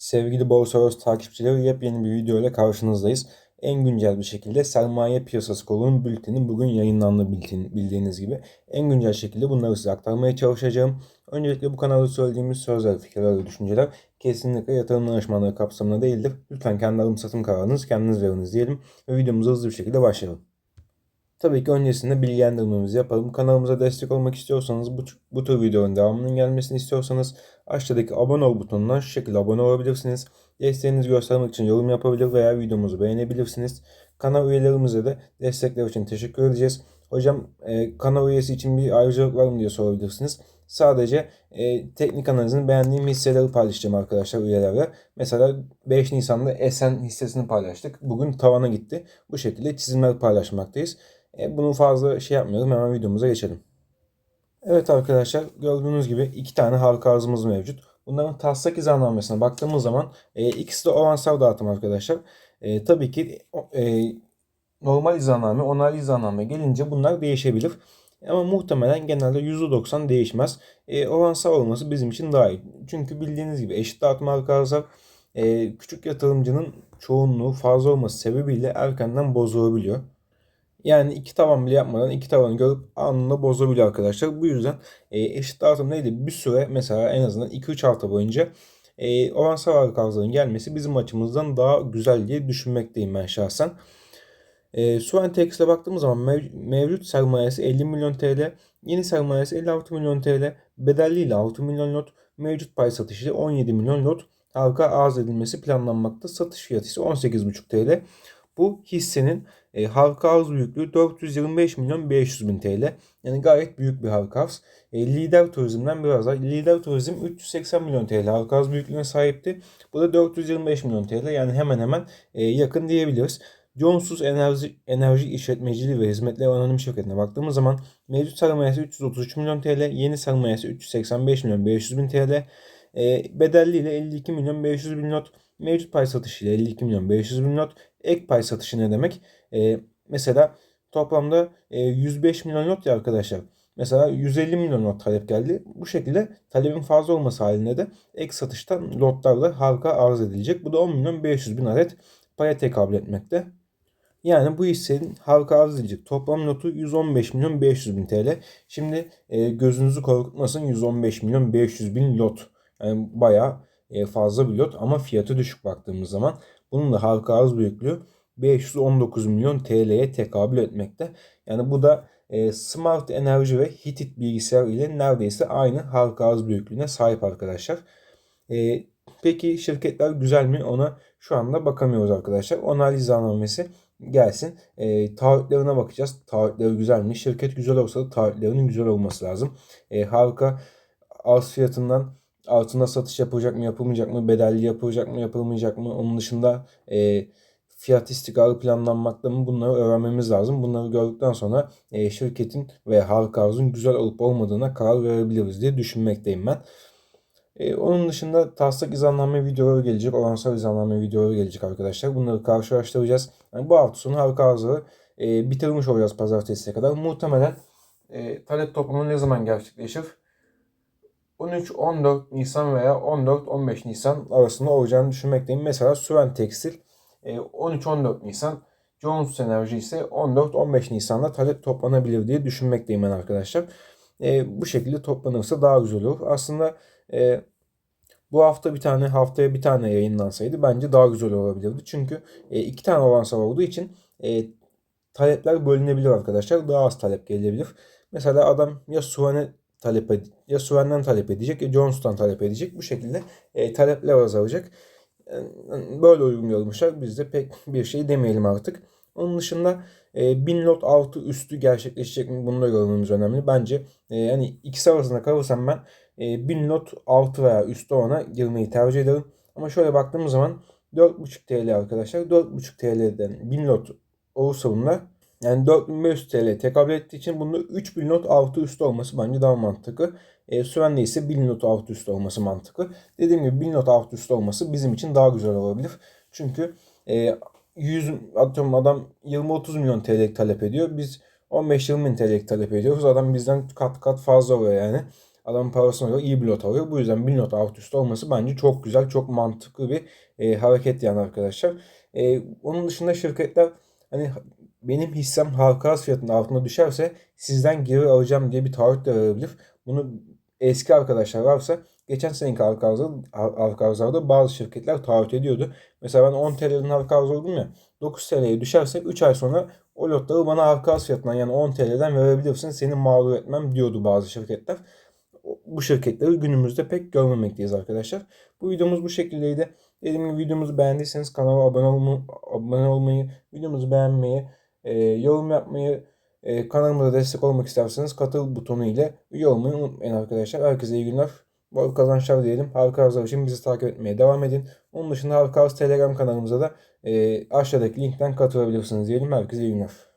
Sevgili Borsaros takipçileri yepyeni bir video ile karşınızdayız. En güncel bir şekilde sermaye piyasası kolunun bülteni bugün yayınlandı bildiğin- bildiğiniz gibi. En güncel şekilde bunları size aktarmaya çalışacağım. Öncelikle bu kanalda söylediğimiz sözler, fikirler ve düşünceler kesinlikle yatırım danışmanlığı kapsamında değildir. Lütfen kendi alım satım kararınızı kendiniz veriniz diyelim ve videomuza hızlı bir şekilde başlayalım. Tabii ki öncesinde bilgilendirmemizi yapalım. Kanalımıza destek olmak istiyorsanız, bu, bu tür videoların devamının gelmesini istiyorsanız aşağıdaki abone ol butonundan şu şekilde abone olabilirsiniz. Desteğinizi göstermek için yorum yapabilir veya videomuzu beğenebilirsiniz. Kanal üyelerimize de destekler için teşekkür edeceğiz. Hocam e, kanal üyesi için bir ayrıcalık var mı diye sorabilirsiniz. Sadece e, teknik analizini beğendiğim hisseleri paylaşacağım arkadaşlar üyelerle. Mesela 5 Nisan'da Esen hissesini paylaştık. Bugün tavana gitti. Bu şekilde çizimler paylaşmaktayız. E, bunu fazla şey yapmayalım. Hemen videomuza geçelim. Evet arkadaşlar gördüğünüz gibi iki tane halka arzımız mevcut. Bunların taslak izahname'sine baktığımız zaman e, ikisi de avansal dağıtım arkadaşlar. E, tabii ki e, normal izahname, onaylı izahname gelince bunlar değişebilir. Ama muhtemelen genelde %90 değişmez. E, avansal olması bizim için daha iyi. Çünkü bildiğiniz gibi eşit dağıtım halka arzlar e, küçük yatırımcının çoğunluğu fazla olması sebebiyle erkenden bozulabiliyor. Yani iki tavan bile yapmadan iki tavanı görüp anında bozabiliyor arkadaşlar. Bu yüzden e, eşit dağıtım neydi? Bir süre mesela en azından 2-3 hafta boyunca e, oransal arka gelmesi bizim açımızdan daha güzel diye düşünmekteyim ben şahsen. E, su Entex'e baktığımız zaman mev- mevcut sermayesi 50 milyon TL, yeni sermayesi 56 milyon TL, bedelliyle 6 milyon lot, mevcut pay satışı 17 milyon lot halka arz edilmesi planlanmakta. Satış fiyatı ise 18,5 TL. Bu hissenin e, halka arz büyüklüğü 425 milyon 500 bin TL. Yani gayet büyük bir halka arz. E, lider turizmden biraz daha. Lider turizm 380 milyon TL halka arz büyüklüğüne sahipti. Bu da 425 milyon TL. Yani hemen hemen e, yakın diyebiliriz. Johnsus Enerji, Enerji İşletmeciliği ve Hizmetleri Anonim Şirketi'ne baktığımız zaman mevcut sermayesi 333 milyon TL, yeni sermayesi 385 milyon 500 bin TL, e, bedelliyle 52 milyon 500 bin not, mevcut pay satışıyla 52 milyon 500 bin not, ek pay satışı ne demek? E, mesela toplamda e, 105 milyon not ya arkadaşlar. Mesela 150 milyon lot talep geldi. Bu şekilde talebin fazla olması halinde de ek satıştan lotlarla halka arz edilecek. Bu da 10 milyon 500 bin adet paya tekabül etmekte. Yani bu hissenin halka arz edilecek toplam notu 115 milyon 500 bin TL. Şimdi e, gözünüzü korkutmasın 115 milyon 500 bin lot. Yani bayağı fazla bir lot ama fiyatı düşük baktığımız zaman. Bunun da halka arz büyüklüğü 519 milyon TL'ye tekabül etmekte. Yani bu da e, Smart Enerji ve Hitit bilgisayar ile neredeyse aynı halka arz büyüklüğüne sahip arkadaşlar. E, peki şirketler güzel mi? Ona şu anda bakamıyoruz arkadaşlar. Onaylı izahnamesi gelsin. E, taahhütlerine bakacağız. Taahhütleri güzel mi? Şirket güzel olsa da taahhütlerinin güzel olması lazım. E, halka arz fiyatından altına satış yapılacak mı yapılmayacak mı? Bedelli yapılacak mı yapılmayacak mı? Onun dışında e, fiyat istikrarı planlanmakta mı? Bunları öğrenmemiz lazım. Bunları gördükten sonra e, şirketin ve halka arzın güzel olup olmadığına karar verebiliriz diye düşünmekteyim ben. E, onun dışında taslak izahname videoları gelecek. Oransal izahname videoları gelecek arkadaşlar. Bunları karşılaştıracağız. Yani bu hafta sonu halka arzları e, bitirmiş olacağız pazartesiye kadar. Muhtemelen e, talep toplamı ne zaman gerçekleşir? 13-14 Nisan veya 14-15 Nisan arasında olacağını düşünmekteyim. Mesela Süven Tekstil 13-14 Nisan, Jones Enerji ise 14-15 Nisan'da talep toplanabilir diye düşünmekteyim ben arkadaşlar. E, bu şekilde toplanırsa daha güzel olur. Aslında e, bu hafta bir tane haftaya bir tane yayınlansaydı bence daha güzel olabilirdi. Çünkü e, iki tane avansal olduğu için e, talepler bölünebilir arkadaşlar. Daha az talep gelebilir. Mesela adam ya Suvan'e talep ya Suvan'dan talep edecek ya Jones'tan talep edecek. Bu şekilde e, talepler azalacak. E, böyle uygun görmüşler. Biz de pek bir şey demeyelim artık. Onun dışında e, 1000 lot altı üstü gerçekleşecek mi bunu da görmemiz önemli. Bence e, hani ikisi arasında kalırsam ben e, 1000 lot altı veya üstü ona girmeyi tercih ederim. Ama şöyle baktığımız zaman 4.5 TL arkadaşlar. 4.5 TL'den 1000 lot olursa bunlar yani 4500 TL tekabül ettiği için bunda 3000 not altı üstü olması bence daha mantıklı. E, Süren'de ise 1000 not altı üstü olması mantıklı. Dediğim gibi 1000 not altı üstü olması bizim için daha güzel olabilir. Çünkü e, 100 atıyorum adam 20-30 milyon TL talep ediyor. Biz 15-20 bin TL talep ediyoruz. Adam bizden kat kat fazla oluyor yani. Adamın parasına göre iyi bir lot alıyor. Bu yüzden bir lot alt üst olması bence çok güzel, çok mantıklı bir e, hareket yani arkadaşlar. E, onun dışında şirketler hani benim hissem halka fiyatının altına düşerse sizden geri alacağım diye bir taahhüt de verebilir. Bunu eski arkadaşlar varsa geçen seneki halka arzlarda, bazı şirketler taahhüt ediyordu. Mesela ben 10 TL'den halka arz oldum ya 9 TL'ye düşerse 3 ay sonra o lotları bana halka arz fiyatından yani 10 TL'den verebilirsin. Seni mağdur etmem diyordu bazı şirketler. Bu şirketleri günümüzde pek görmemekteyiz arkadaşlar. Bu videomuz bu şekildeydi. Dediğim gibi videomuzu beğendiyseniz kanala abone, olma, abone olmayı, videomuzu beğenmeyi, e, yorum yapmayı, e, kanalımıza destek olmak isterseniz katıl butonu ile üye olmayı unutmayın arkadaşlar. Herkese iyi günler. Bol kazançlar diyelim. Halka arzlar için bizi takip etmeye devam edin. Onun dışında Halka Arz Telegram kanalımıza da e, aşağıdaki linkten katılabilirsiniz diyelim. Herkese iyi günler.